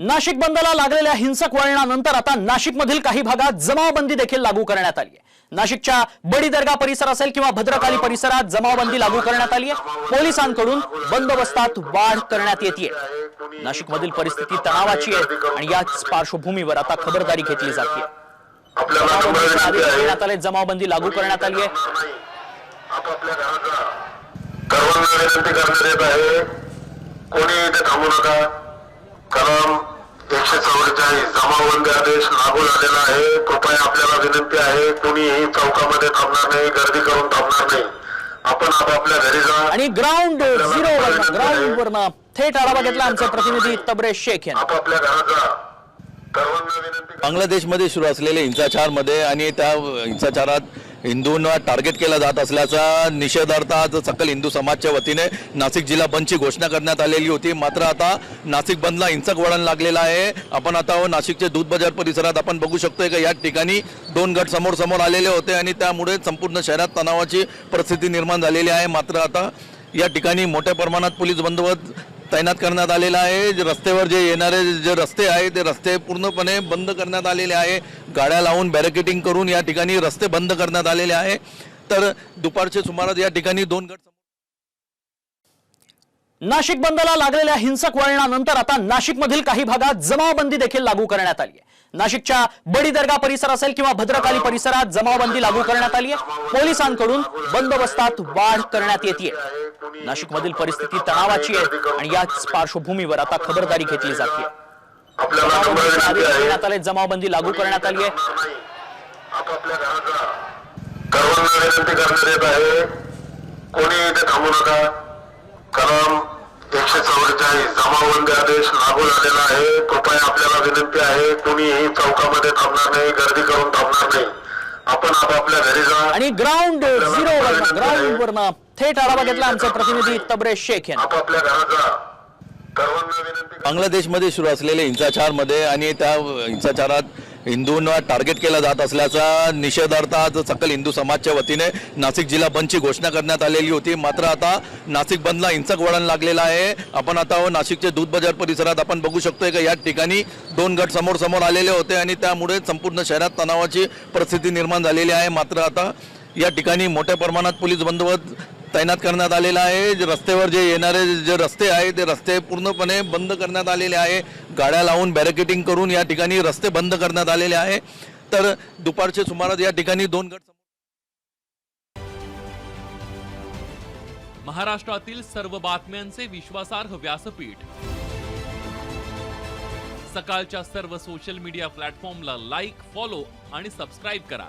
नाशिक बंदला लागलेल्या हिंसक वळणानंतर आता नाशिकमधील काही भागात जमावबंदी देखील लागू करण्यात आली आहे. नाशिकच्या बडी दर्गा परिसर असेल किंवा भद्रकाली परिसरात जमावबंदी लागू करण्यात आली आहे. पोलिसांकडून बंदोबस्तात वाढ करण्यात येते नाशिकमधील परिस्थिती तणावाची आहे आणि याच पार्श्वभूमीवर आता खबरदारी घेतली जाते. आले जमावबंदी लागू करण्यात आली आहे. कोणी इथे थांबू नका. कलम एकशे चौवेचाळीस जमावबंदी आदेश लागू झालेला आहे. कृपया आपल्याला विनंती आहे कोणीही चौकामध्ये थांबणार नाही गर्दी करून थांबणार नाही. आपण आपापल्या घरी जा. आणि ग्राउंड झिरो वरनं ग्राउंड वरनं थेट आढावा घेतला आमचे प्रतिनिधी तबरेश शेख यांनी. आपापल्या घरात जा. सर्वांना विनंती बांगलादेशमध्ये सुरू असलेल्या हिंसाचारमध्ये आणि त्या हिंसाचारात हिंदूंना टार्गेट केला जात असल्याचा निषेधार्थ आज सकल हिंदू समाजच्या वतीने नाशिक जिल्हा बंदची घोषणा करण्यात आलेली होती. मात्र आता नाशिक बंदला हिंसक वळण लागलेलं आहे. आपण आता नाशिकचे दूध बाजार परिसरात. आपण बघू शकतोय का या ठिकाणी दोन गट समोर समोर आलेले होते आणि त्यामुळे संपूर्ण शहरात तणावाची परिस्थिती निर्माण झालेली आहे. मात्र आता या ठिकाणी मोठ्या प्रमाणात पोलीस बंदोबस्त तैनात करण्यात आलेला आहे. जे रस्त्यावर जे येणारे जे रस्ते आहे ते रस्ते पूर्णपणे बंद करण्यात आलेले आहे. गाड्या लावून बॅरिकेटिंग करून या ठिकाणी रस्ते बंद करण्यात आलेले आहे. तर दुपारचे सुमारास या ठिकाणी दोन गट नाशिक बंदला लागलेल्या हिंसक वळणानंतर आता नाशिकमधील काही भागात जमावबंदी देखील लागू करण्यात आली आहे. नाशिकच्या बडी दर्गा परिसर असेल किंवा भद्रकाली परिसरात जमावबंदी लागू करण्यात आली आहे. पोलिसांकडून बंदोबस्तात वाढ करण्यात येते नाशिकमधील परिस्थिती तणावाची आहे आणि याच पार्श्वभूमीवर आता खबरदारी घेतली जाते जमावबंदी लागू करण्यात आली आहे. कोणी इथे थांबू नका. कलम एकशे चौवेचाळीस जमावबंदी आदेश लागू झालेला आहे. कृपया आपल्याला विनंती आहे कोणीही चौकामध्ये थांबणार नाही गर्दी करून थांबणार नाही. आपण आपापल्या घरी जा. आणि ग्राउंड झिरो ग्राउंड वरनं थेट आढावा घेतला आमचे प्रतिनिधी तबरेश शेख यांनी. आपापल्या घरात जा. सर्वांना विनंती बांगलादेशमध्ये सुरू असलेल्या हिंसाचारमध्ये आणि त्या हिंसाचारात हिंदूंना टार्गेट केला जात असल्याचा निषेधार्थ आज सकल हिंदू समाजच्या वतीने नाशिक जिल्हा बंदची घोषणा करण्यात आलेली होती. मात्र आता नाशिक बंदला हिंसक वळण लागलेलं आहे. आपण आता नाशिकचे दूध बाजार परिसरात. आपण बघू शकतोय का या ठिकाणी दोन गट समोर समोर आलेले होते आणि त्यामुळे संपूर्ण शहरात तणावाची परिस्थिती निर्माण झालेली आहे. मात्र आता या ठिकाणी मोठ्या प्रमाणात पोलीस बंदोबस्त तैनात करण्यात आलेला आहे. जे रस्त्यावर जे येणारे जे रस्ते आहे ते रस्ते पूर्णपणे बंद करण्यात आलेले आहे. गाड्या लावून बॅरिकेटिंग करून या ठिकाणी रस्ते बंद करण्यात आलेले आहे. तर दुपारचे सुमारास या ठिकाणी दोन गट महाराष्ट्रातील सर्व बातम्यांचे विश्वासार्ह व्यासपीठ. सकाळच्या सर्व सोशल मीडिया प्लॅटफॉर्मला लाईक फॉलो आणि सबस्क्राईब करा.